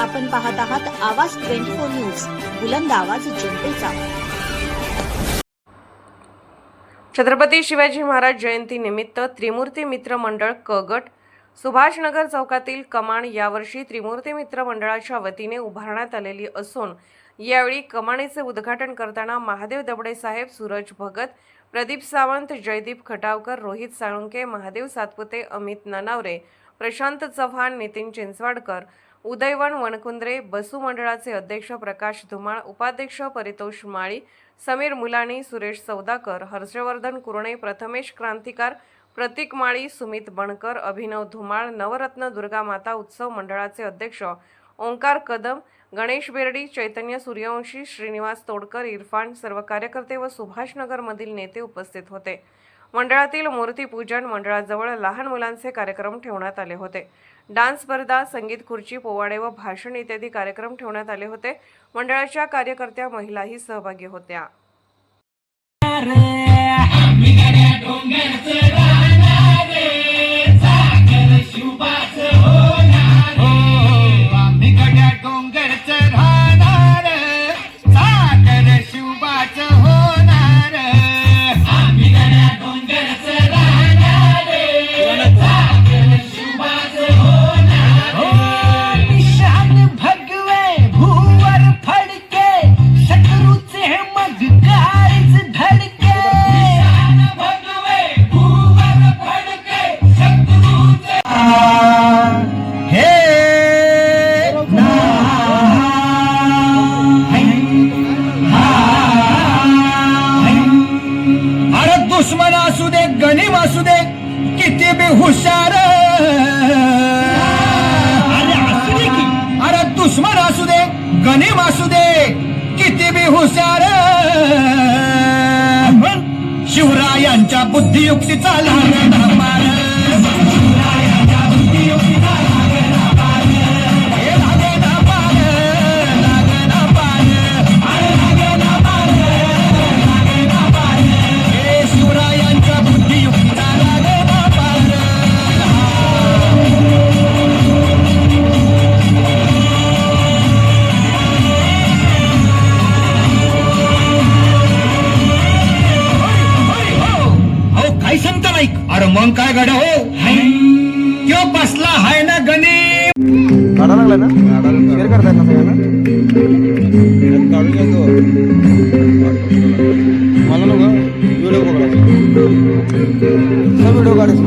आपण पाहत आहात आवाज ट्वेंटी फोर न्यूज बुलंद आवाज जनतेचा. छत्रपती शिवाजी महाराज जयंती निमित्त त्रिमूर्ती मित्र मंडळ क गट सुभाषनगर चौकातील कमाण यावर्षी त्रिमूर्ती मित्र मंडळाच्या वतीने उभारण्यात आलेली असून यावेळी कमाणीचे उद्घाटन करताना महादेव दबडे साहेब सूरज भगत प्रदीप सावंत जयदीप खटावकर रोहित साळुंके महादेव सातपुते अमित ननावरे प्रशांत चव्हाण नितीन चिंचवाडकर उदयवन वणकुंद्रे बसू मंडळाचे अध्यक्ष प्रकाश धुमाळ उपाध्यक्ष परितोष माळी समीर मुलानी सुरेश सौदाकर हर्षवर्धन कुरणे प्रथमेश क्रांतिकार प्रतीक माळी सुमित बणकर अभिनव धुमाळ नवरत्न दुर्गा माता उत्सव मंडळाचे अध्यक्ष ओंकार कदम गणेश बेर्डी चैतन्य सूर्यवंशी श्रीनिवास तोडकर इरफान सर्व कार्यकर्ते व सुभाषनगरमधील नेते उपस्थित होते. मंडळातील मूर्तीपूजन मंडळाजवळ लहान मुलांचे कार्यक्रम ठेवण्यात आले होते. डान्स स्पर्धा संगीत खुर्ची पोवाडे व भाषण इत्यादी कार्यक्रम ठेवण्यात आले होते. मंडळाच्या कार्यकर्त्या महिलाही सहभागी होत्या. बुद्धियुक्तीचा लाभ मग काय गड हो. त्यो बसला हाय ना गणी. काढा लागला ना? शेअर करताय ना सगळ्यांना? काढून घेतो मला नको व्हिडिओ सब व्हिडिओ काढायचा